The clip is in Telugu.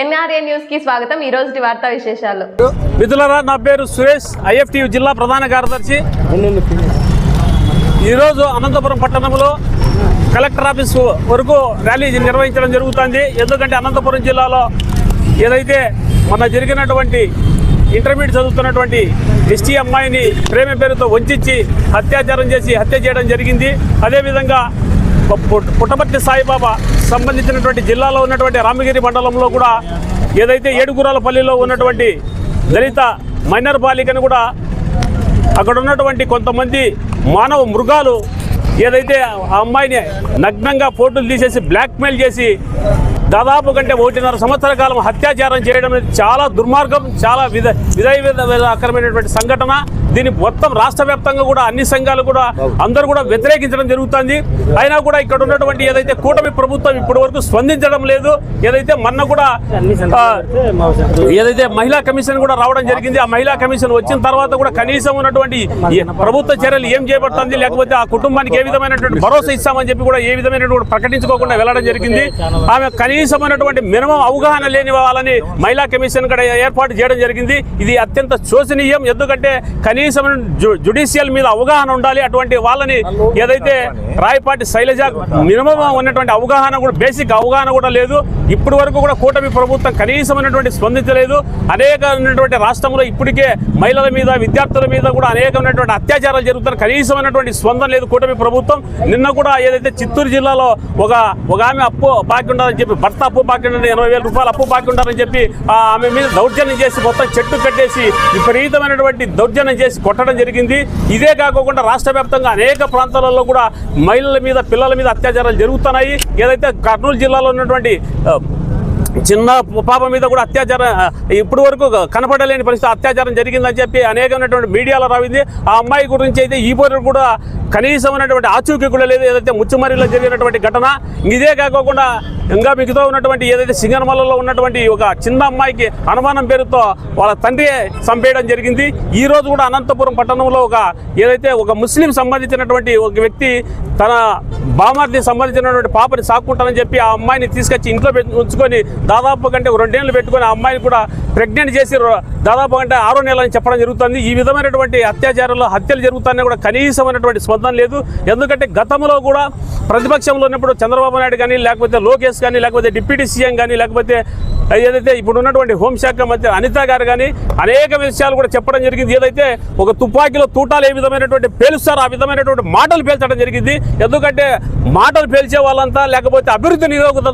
ఎన్ఆర్ఏ న్యూస్కి స్వాగతం. ఈ రోజు వార్తా విశేషాలు. మిథులరా నా పేరు సురేష్ ఐఎఫ్టి జిల్లా ప్రధాన కార్యదర్శి. ఈరోజు అనంతపురం పట్టణంలో కలెక్టర్ ఆఫీస్ వరకు ర్యాలీ నిర్వహించడం జరుగుతుంది. ఎందుకంటే అనంతపురం జిల్లాలో ఏదైతే మొన్న జరిగినటువంటి ఇంటర్మీడియట్ చదువుతున్నటువంటి ఎస్టీ అమ్మాయిని ప్రేమ పేరుతో వంచి అత్యాచారం చేసి హత్య చేయడం జరిగింది. అదేవిధంగా పుట్టపర్తి సాయిబాబా సంబంధించినటువంటి జిల్లాలో ఉన్నటువంటి రామగిరి మండలంలో కూడా ఏదైతే ఏడుగురాలపల్లిలో ఉన్నటువంటి దళిత మైనర్ బాలికను కూడా అక్కడ ఉన్నటువంటి కొంతమంది మానవ మృగాలు ఏదైతే ఆ అమ్మాయిని నగ్నంగా ఫోటోలు తీసేసి బ్లాక్మెయిల్ చేసి దాదాపు కంటే ఒకటిన్నర సంవత్సర కాలం అత్యాచారం చేయడం అనేది చాలా దుర్మార్గం చాలా విధ విధయ విధాకరమైనటువంటి సంఘటన దీన్ని మొత్తం రాష్ట్ర వ్యాప్తంగా కూడా అన్ని సంఘాలు కూడా అందరూ కూడా వ్యతిరేకించడం జరుగుతుంది. అయినా కూడా ఇక్కడ ఉన్నటువంటి ఏదైతే కూటమి ప్రభుత్వం ఇప్పటి వరకు స్పందించడం లేదు. ఏదైతే మొన్న కూడా ఏదైతే మహిళా కమిషన్ కూడా రావడం జరిగింది. ఆ మహిళా కమిషన్ వచ్చిన తర్వాత కూడా కనీసం ఉన్నటువంటి ప్రభుత్వ చర్యలు ఏం చేపడుతుంది లేకపోతే ఆ కుటుంబానికి ఏ విధమైనటువంటి భరోసా ఇస్తామని చెప్పి కూడా ఏ విధమైనటువంటి ప్రకటించుకోకుండా వెళ్ళడం జరిగింది. ఆమె కనీసమైనటువంటి మినిమం అవగాహన లేని వాళ్ళని మహిళా కమిషన్ కూడా ఏర్పాటు చేయడం జరిగింది. ఇది అత్యంత శోచనీయం ఎందుకంటే కనీసం జుడిషియల్ మీద అవగాహన ఉండాలి. అటువంటి వాళ్ళని ఏదైతే రాయపాటి శైలజ మినిమం ఉన్నటువంటి అవగాహన కూడా బేసిక్ అవగాహన కూడా లేదు. ఇప్పటి వరకు కూడా కూటమి ప్రభుత్వం కనీసమైనటువంటి స్పందించలేదు అనేకమైనటువంటి రాష్ట్రంలో ఇప్పటికే మహిళల మీద విద్యార్థుల మీద కూడా అనేకమైనటువంటి అత్యాచారాలు జరుగుతున్న కనీసమైనటువంటి స్పందన లేదు కూటమి ప్రభుత్వం. నిన్న కూడా ఏదైతే చిత్తూరు జిల్లాలో ఒక ఒక ఆమె అప్పు బాకి ఉండాలని చెప్పి భర్త అప్పు బాకి ఉండాలని ఎనభై వేల రూపాయలు అప్పు బాకి ఉండాలని చెప్పి ఆమె మీద దౌర్జన్యం చేసి మొత్తం చెట్టు కట్టేసి విపరీతమైనటువంటి దౌర్జన్యం చేసి కొట్టడం జరిగింది. ఇదే కాకుండా రాష్ట్ర వ్యాప్తంగా అనేక ప్రాంతాలలో కూడా మహిళల మీద పిల్లల మీద అత్యాచారాలు జరుగుతున్నాయి. ఏదైతే కర్నూలు జిల్లాలో ఉన్నటువంటి చిన్న పాప మీద కూడా అత్యాచారం ఇప్పటి వరకు కనపడలేని పరిస్థితి అత్యాచారం జరిగిందని చెప్పి అనేకమైనటువంటి మీడియాలో రావింది. ఆ అమ్మాయి గురించి అయితే ఈ పోరు కూడా కనీసమైనటువంటి ఆచూకీ కూడా లేదు. ఏదైతే ముచ్చుమరిలో జరిగినటువంటి ఘటన ఇదే కాకుండా ఇంకా మిగతా ఉన్నటువంటి ఏదైతే సింగనమల్లలో ఉన్నటువంటి ఒక చిన్న అమ్మాయికి అనుమానం పేరుతో వాళ్ళ తండ్రి చంపేయడం జరిగింది. ఈ రోజు కూడా అనంతపురం పట్టణంలో ఒక ఏదైతే ఒక ముస్లిం సంబంధించినటువంటి ఒక వ్యక్తి తన బామార్ది సంబంధించినటువంటి పాపని సాక్కుంటానని చెప్పి ఆ అమ్మాయిని తీసుకొచ్చి ఇంట్లో ఉంచుకొని దాదాపు కంటే ఒక రెండేళ్ళు పెట్టుకొని ఆ అమ్మాయిని కూడా ప్రెగ్నెంట్ చేసి రో- దాదాపు అంటే ఆరో నెలని చెప్పడం జరుగుతుంది. ఈ విధమైనటువంటి అత్యాచారాలు హత్యలు జరుగుతాయని కూడా కనీసమైనటువంటి స్పందన లేదు. ఎందుకంటే గతంలో కూడా ప్రతిపక్షంలో ఉన్నప్పుడు చంద్రబాబు నాయుడు కానీ లేకపోతే లోకేష్ కానీ లేకపోతే డిప్యూటీ సీఎం కానీ లేకపోతే ఏదైతే ఇప్పుడు ఉన్నటువంటి హోంశాఖ మంత్రి అనిత గారు కానీ అనేక విషయాలు కూడా చెప్పడం జరిగింది. ఏదైతే ఒక తుపాకీలో తూటాలు ఏ విధమైనటువంటి పేలుస్తారో ఆ విధమైనటువంటి మాటలు పేల్చడం జరిగింది. ఎందుకంటే మాటలు పేల్చే వాళ్ళంతా లేకపోతే అభివృద్ధి నిరోధక